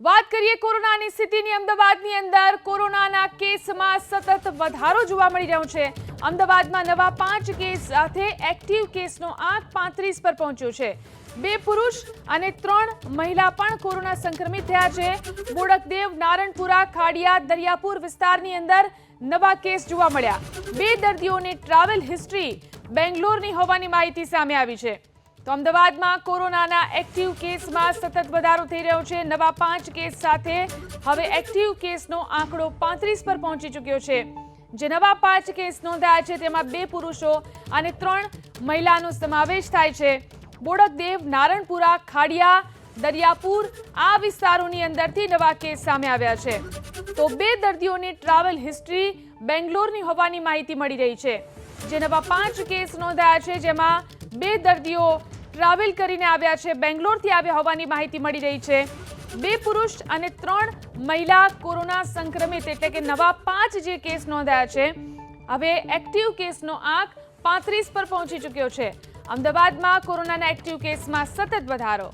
વાત કરીએ કોરોનાની સ્થિતિની. અમદાવાદની અંદર કોરોનાના કેસમાં સતત વધારો જોવા મળી રહ્યો છે. અમદાવાદમાં નવા પાંચ કેસ સાથે એક્ટિવ કેસનો આંક પાંત્રીસ પર પહોંચ્યો છે. બે પુરુષ અને ત્રણ મહિલા પણ કોરોના સંક્રમિત થયા છે. બોડકદેવ નારણપુરા, ખાડિયા, દરિયાપુર વિસ્તારની અંદર નવા કેસ જોવા મળ્યા. બે દર્દીઓની ટ્રાવેલ હિસ્ટ્રી બેંગ્લોરની હોવાની માહિતી સામે આવી છે. તો અમદાવાદમાં કોરોનાના એક્ટિવ કેસમાં સતત વધારો થઈ રહ્યો છે. નવા પાંચ કેસ સાથે હવે એક્ટિવ કેસનો આંકડો પાંત્રીસ પર પહોંચી ચૂક્યો છે. જે નવા પાંચ કેસ નોંધાયા છે તેમાં બે પુરુષો અને ત્રણ મહિલાનો સમાવેશ થાય છે. બોડકદેવ, નારણપુરા, ખાડિયા, દરિયાપુર આ વિસ્તારોની અંદરથી નવા કેસ સામે આવ્યા છે. તો બે દર્દીઓની ટ્રાવેલ હિસ્ટ્રી બેંગ્લોરની હોવાની માહિતી મળી રહી છે. જે નવા પાંચ કેસ નોંધાયા છે જેમાં બે દર્દીઓ ટ્રાવેલ કરીને આવ્યા છે. બેંગ્લોરથી આવ્યા હોવાની માહિતી મળી રહી છે. બે પુરુષ અને ત્રણ મહિલા કોરોના સંક્રમિત એટલે કે નવા પાંચ જે કેસ નોંધાયા છે. હવે એક્ટિવ કેસનો આંક પાંત્રીસ પર પહોંચી ચૂક્યો છે. અમદાવાદમાં કોરોનાના એક્ટિવ કેસમાં સતત વધારો.